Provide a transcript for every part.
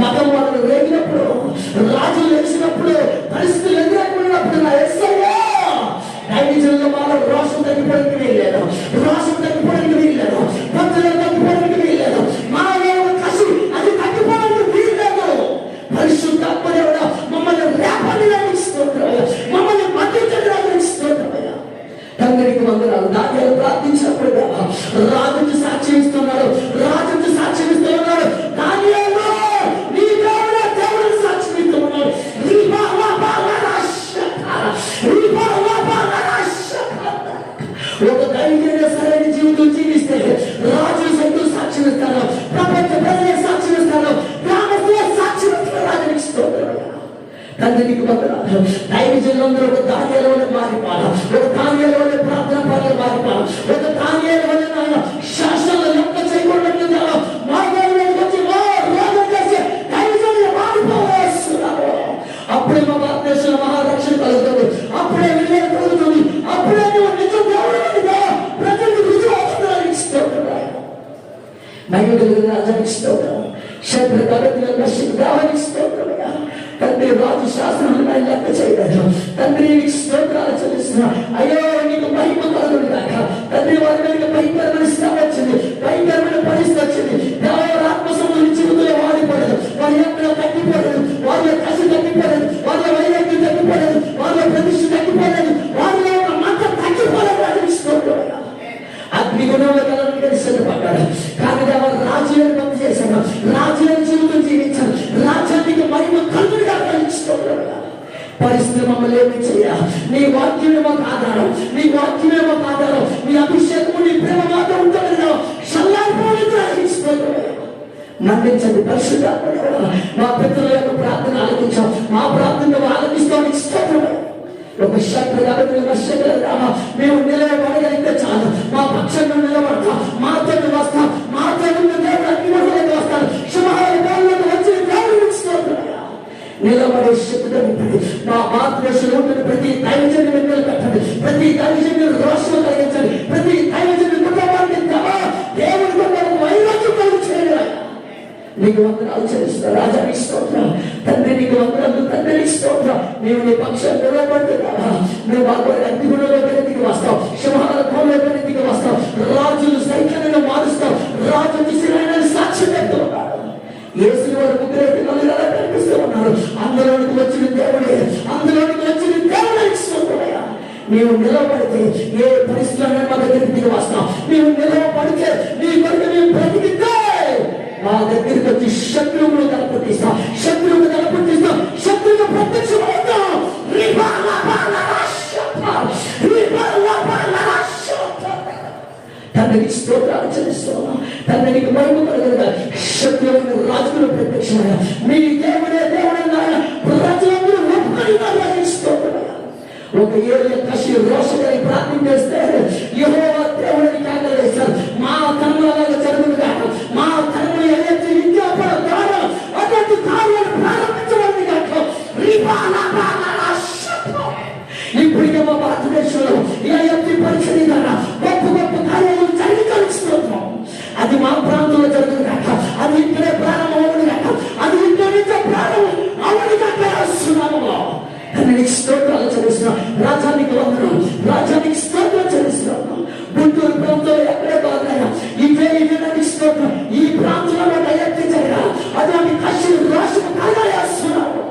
మతం వాళ్ళు రేగినప్పుడు రాజు లేచినప్పుడు పరిస్థితులు ఎదుర్కొన్నప్పుడు నా ఎస్ఐయా దైవజనుల వాళ్ళ రోషం తగ్గిపోవడానికి వీల్లేదు. రోషం తగ్గిపోవడానికి వీల్లేదు. భక్తులు తగ్గిపోవడానికి వీల్లేదు. మానవ కసి అది తగ్గిపోవడానికి వీల్లేదు. పరిశుద్ధ అప్పదేవుడు మమ్మల్ని రేపడానికి స్తోత్రమయ్యా మమ్మల్ని మద్దతు స్తోత్రమయ్యా తండ్రికి వందనాలు. దానిలో ప్రార్థించినప్పుడు రాజు తండ్రికి వందనాలు దైవజనులందరూ ఒక ధాన్యాలలోనే మారిపోవాలి ఒక ధాన్యాలలోనే ప్రార్థన పనులు మారిపోవాలి ఒక ధాన్యాలలోనే నాయన శాసనాలు లెక్క చేయకూడదు మార్గాలు వచ్చి మా రోగం చేసి దైవజనులు మారిపోవేస్తున్నారు అప్పుడే మా భారతదేశంలో మహారక్షణ కలుగుతుంది అప్పుడే విజయం కలుగుతుంది అప్పుడే నువ్వు నిజం దేవుడిగా ప్రజలకు రుజువు అవుతుందని స్తోత్రం మహిమ కలిగిన రాజానికి స్తోత్రం శత్రు తరగతిలో దేవానికి స్తోత్రమయ్యా తండ్రి రాజు శాస్త్రం లెక్క చేయలేదు. తండ్రి స్తోత్రాలు చెల్లిస్తున్నా. అయ్యో నీకు మహిమ కలుగుడు కాక తండ్రి వారి మీద మహిమ శ్రమ మన్నించండి పరిశుద్ధ మా పితృల యొక్క ప్రార్థన ఆలకించాం. మా ప్రార్థన ఆలకిస్తాం స్తోత్రమే ఒక శత్రు కాబట్టి వర్షకుల రామ మేము నిలబడగలిగితే చాలు. మా పక్షంలో నిలబడతాం. మాతో వస్తాం. మాతో ఉన్న నిలబడే శక్తితో మా మాతృదేశంలో ప్రతి దైవజన్యం వెన్నెల పెట్టండి. ప్రతి దైవజన్యం రోషం కలిగించండి. ప్రతి నీకు వందనాలు చేస్తున్నా రాజా నీ స్తోత్ర. తండ్రి నీకు వందనాలు తండ్రి నీ స్తోత్రం. మేము నీ పక్షం నిలబడుతున్నావా నువ్వు బాగా అగ్నిగుణంలో వెనక్కి వస్తావు. సింహాల కోలో వెనక్కి వస్తావు. రాజులు సైకిల్ని మారుస్తావు. రాజు దిశలైన సాక్ష్యం చెప్తూ ఉన్నాడు యేసు వారు ముగ్గురైతే నలుగురు కనిపిస్తూ ఉన్నారు. అందులోనికి వచ్చిన దేవుడే అందులోనికి వచ్చిన దేవుడే స్తోత్రమయ్యా నీవు నిలబడితే ఏ పరిస్థితుల్లో మా దగ్గరికి దిగి వస్తాం నీవు నిలబడి మా దగ్గరికి వచ్చి తండ్రికి స్తోత్రాలు చెల్లిస్తున్నాం. రాజానికి వందనం రాజానికి స్తోత్రాలు చెల్లిస్తున్నాం. గుంటూరు ప్రాంతంలో ఎక్కడే బాగున్నాయా? ఇవే ఇవ్వడానికి స్తోత్రం. ఈ ప్రాంతంలో ఎత్తించగా అటువంటి కష్టాలు రాష్ట్ర కార్యాలు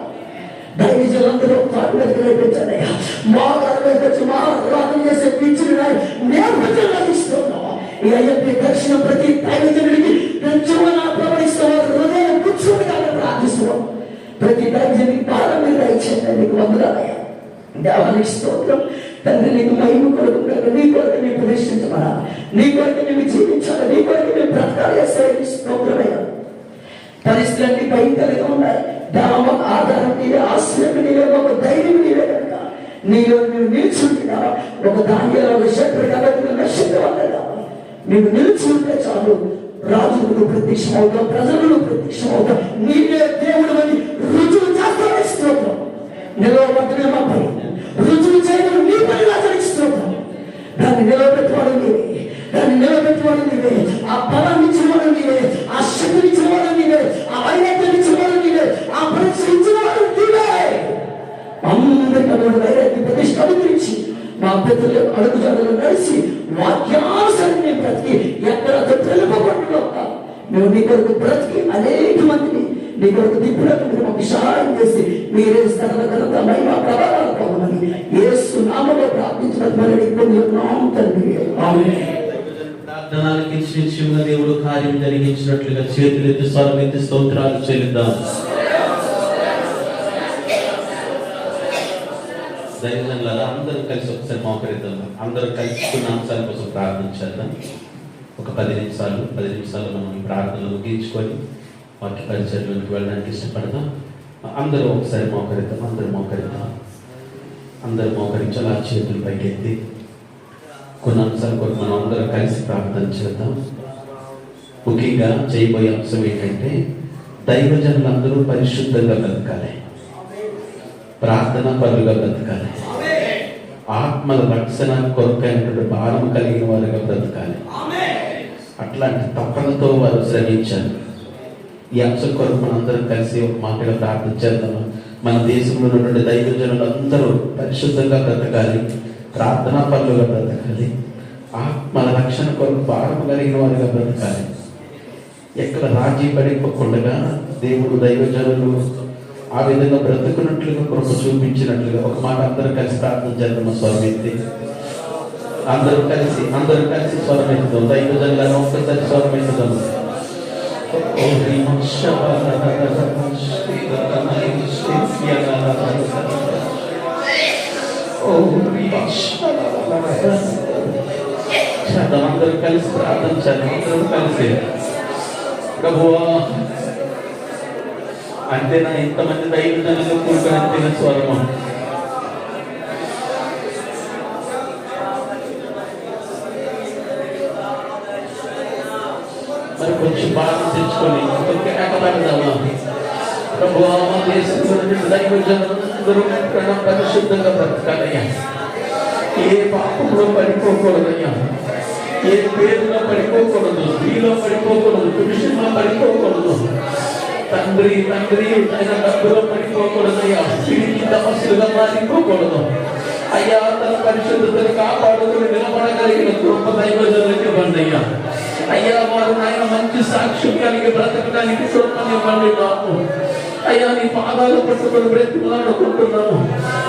దైవజలందరూ పాటలకి మా వరకు వచ్చి మా రాజు చేసే పిచ్చిన నేర్పథ్యం ఇస్తున్నాం ఈ అయ్యప్ప దర్శనం ప్రతి దైవజనుడికి పెంచమని ప్రవహిస్తాం హృదయం కూర్చొని కానీ ప్రార్థిస్తున్నాం. ప్రతి దైవజనికి పాలన మీద ఇచ్చింది నీకు వందనాలయ్యా దేవానికి స్తోత్రం తండ్రి నీకు మహిమ కొరకు నీ కొరకు మేము ప్రదర్శించమరా నీ కొరకు నేను జీవించాలి? నీ కొరకు నేను బ్రతకాలి? స్తోత్రమయ్యా పరిస్థితులన్నీ భయంకరంగా ఉన్నాయి. దామ ఆధారం నీవే ఆశ్రయం నీవే ఒక ధైర్యం నీవే కనుక. నీలో నువ్వు నిల్చుంటున్నా ఒక ధాన్యాల ఒక శత్రు కాబట్టి నష్టం వల్ల నీవు నిల్చుంటే చాలు. రాజులు ప్రత్యక్షం ప్రత్యక్షమవుతావు ప్రజలు ప్రత్యక్షమవుతావు నీవే దేవుడు అని రుజువు చేస్తానే స్తోత్రం. నిలవబడ్డనే మా పని. రుజువు చేయడం నీ పని రాజనికి స్తోత్రం. దాన్ని నిలబెట్టువాడు నీవే. దాన్ని నిలబెట్టువాడు నీవే. ఆ బలం ఇచ్చేవాడు నీవే ఆ శక్తిని ఇచ్చేవాడు నీవే ఆ వైరాగ్యం ఇచ్చేవాడు నువ్వు నీ కొరకు బ్రతికి అనేక మందిని నీ కొరకు దిప్పులకు మేము విశాలం చేసి మీరే సకల ఘనత మహిమ ప్రభావాలు కావాలని యేసు నామలో ప్రార్థించిన మరి పొందుతున్నాం తండ్రి ఆమేన్. ప్రార్థనలకి శిష్యుల దేవుడు కార్యం జరిగించినట్లుగా చేతులెత్తి స్వరమెత్తి స్తోత్రాలు చెల్లిద్దాం. దైవజనులారా అందరూ కలిసి ఒకసారి మోకరిద్దాం. అందరూ కలుసుకున్న అంశాల కోసం ప్రార్థించేద్దాం. ఒక పది నిమిషాలు పది నిమిషాలు మనం ప్రార్థనలు ముగించుకొని వాక్య పరిచయంలోకి వెళ్ళడానికి ఇష్టపడదాం అందరూ ఒకసారి మోకరిద్దాం అందరూ మోకరిద్దాం. అందరూ మోకరించాలి ఆ చేతులు పైకెత్తి. కొన్ని అంశాల కొరకు మనం అందరం కలిసి ప్రార్థన చేద్దాం. ముఖ్యంగా చేయబోయే అంశం ఏంటంటే దైవజనులందరూ పరిశుద్ధంగా బ్రతకాలి. ప్రార్థన పరులుగా బ్రతకాలి. ఆత్మల రక్షణ కొరకైనటువంటి భారం కలిగిన వారుగా బ్రతకాలి. అట్లాంటి తపనతో వారు శ్రమించారు ఈ అంశం కొరకు మనందరం కలిసి ఒక మాటలో ప్రార్థన చేద్దాం మన దేశంలో ఉన్నటువంటి అందరూ పరిశుద్ధంగా బ్రతకాలి ప్రార్థనా పనులుగా బ్రతకాలి ఆత్మల రక్షణ కొరకు భారం కలిగిన వారిగా బ్రతకాలి. ఎక్కడ రాజీ పడిపోకుండా దేవుడు దైవజనులు ఆ విధంగా బ్రతుకున్నట్లుగా కృప చూపించినట్లుగా ఒక మాట అందరూ కలిసి ప్రార్థన చేద్దాం స్వామి అందరూ కలిసి అందరూ కలిసి స్వరం ఎత్తుదాం దైవజనులను ఒక్కసారి స్వరం అందరూ కలిసి ప్రార్థన చేద్దాం అందరూ కలిసి ప్రభువా అంతేనా ఇంతమంది దైవజనులు కూడుకొని అంతేనా స్వరము మరి కొంచెం బాగా తెచ్చుకొని ఇంకొక ఏకపడదామా ప్రభువా మా దేశంలో ఉన్నటువంటి దైవజనులందరూ ప్రణం పరిశుద్ధంగా బ్రతకాలయ్యా ఏ పాపంలో పడిపోకూడదయ్యా ఏ పేరులో పడిపోకూడదు స్త్రీలో పడిపోకూడదు పురుషుల్లో పడిపోకూడదు తండ్రి తండ్రి ఆయన డబ్బులో పడిపోకూడదయ్యా స్త్రీకి తపస్సులుగా మారిపోకూడదు అయ్యా తన పరిశుద్ధతను కాపాడుకుని నిలబడగలిగిన కృప దైవజనులకి ఇవ్వండి అయ్యా అయ్యా వారు నాయన మంచి సాక్ష్యం కలిగి బ్రతకడానికి కృపనివ్వండి బాబు అయ్యా నీ పాదాలు పట్టుకొని బ్రతిమలాడుకుంటున్నాము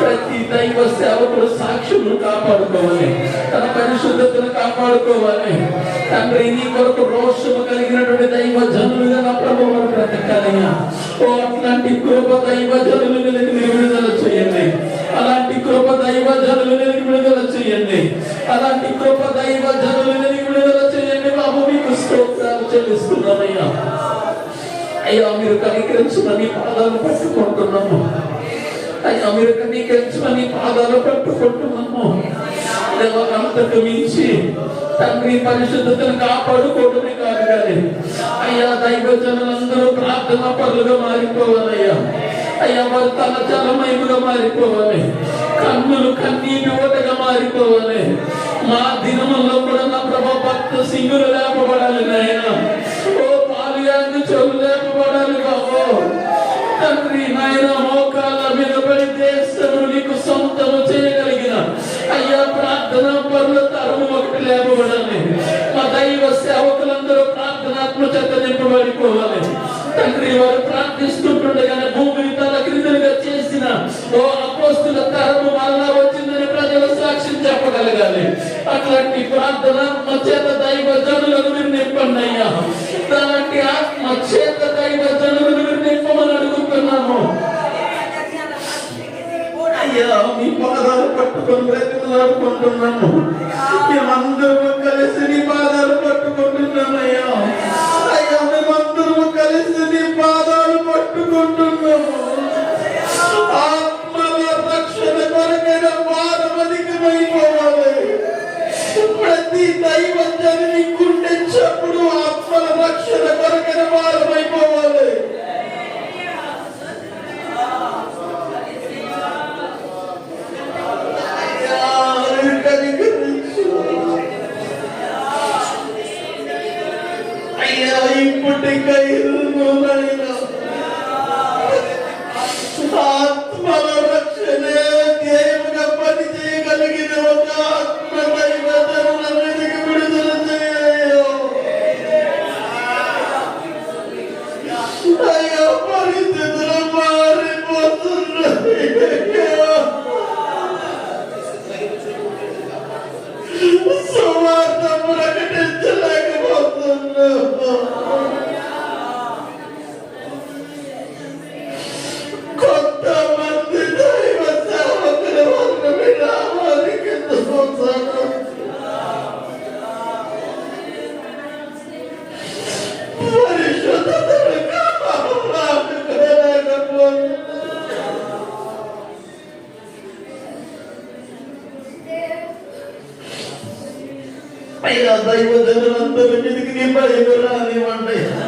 ప్రతి దైవ సేవకుడు సాక్ష్యమును కాపాడుకోవాలి. తన పరిశుద్ధతను కాపాడుకోవాలి. తండ్రి నీ కొరకు రోషము కలిగినటువంటి దైవ జనులుగా నా ప్రభువు బ్రతకాలయ్యా ఓ అట్లాంటి కృప దైవ జనులు మీరు విడుదల చేయండి. అలాంటి కృప దైవ జనులు మీరు విడుదల చేయండి. అలాంటి కృప దైవ జనులు మీరు నీ పాదాలు పట్టుకుంటున్నాము. అయ్యా మీరు కనికరించమని పాదాలు పట్టుకుంటున్నాము. అంతకు మించి తండ్రి పరిశుద్ధతను కాపాడుకోవడమే కాదు కానీ అయ్యా దైవ జనులందరూ ప్రార్థన పరులుగా మారిపోవాలయ్యా. అయ్యా వారు తన జలమయముగా మారిపోవాలి. కన్నులు కన్నీటి ఓటగా మారిపోవాలి. మా దినముల్లో కూడా నా ప్రభా భక్త సింగులు లేపబడాలి నాయన. చెవులు లేపబడాలి బాబు. తండ్రి నాయన మోకాళ్ళ మీద పడి దేశము నీకు సొంతము చేయగలిగిన. అయ్యా ప్రార్థన పరుల తరము ఒకటి లేపబడాలి. మా దైవ సేవకులందరూ ప్రార్థనాత్మ చేత నింపబడిపోవాలి. తండ్రి వారు ప్రార్థిస్తుంటుండగానే భూమిని తల క్రిందలుగా చేసిన ఓ అపోస్తుల తరము మళ్ళా వచ్చిందని ప్రజలు సాక్ష్యం చెప్పగలగాలి. అట్లాంటి ప్రార్థన ఆత్మ చేత దైవ జనులను మీరు నింపండి అయ్యా అలాంటి ఆత్మ చేత దైవ జనులను మీరు నింపమని అడుగుతున్నాము అయ్యా మీ పాదాలు పట్టుకొని బ్రతిమలాడుకుంటున్నాము మేమందరము కలిసి నీ పాదాలు పట్టుకుంటున్నామయ్యా అయ్యా మేమందరము కలిసి నీ పాదాలు పట్టుకుంటున్నాము. అయ్యా ఇప్పటికైనా ఆత్మల అయ్యా దైవ జనులందరూ మీదకి నీ భయం రానివ్వండి ఓ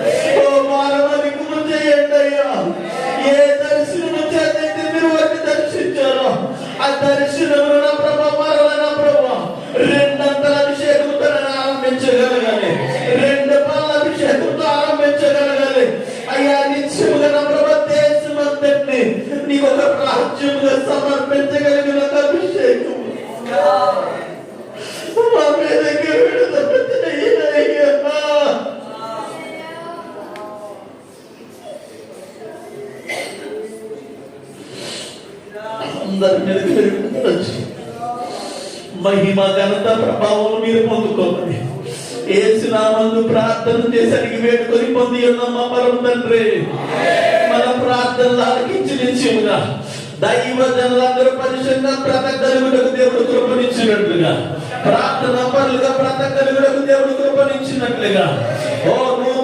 అందరి మీదకి మహిమ ఘనత ప్రభావం మీరు పొందుకోమని ఏసునామందు ప్రార్థన చేసి అడిగి వేడుకొని పొంది ఉన్నాం పరం తండ్రి? మన ప్రార్థనలు ఆలకించి నిత్యముగా దైవ జనులందరూ పరిశుద్ధ బ్రతకగలుగుటకు దేవుడు కృపణించినట్లుగా ప్రార్థన పరులుగా బ్రతకగలుగుటకు దేవుడు కృపణించినట్లుగా ఓ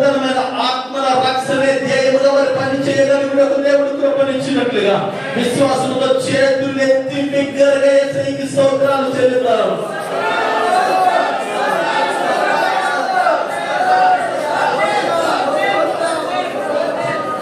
నూతనమైన ఆత్మల రక్షణే ధ్యేయముగా వారు పని చేయగలుగుటకు దేవుడు కృపనిచ్చినట్లుగా విశ్వాసంతో చేతులు ఎత్తి బిగ్గరగా ఏసైకి స్తోత్రాలు చెల్లుతారు.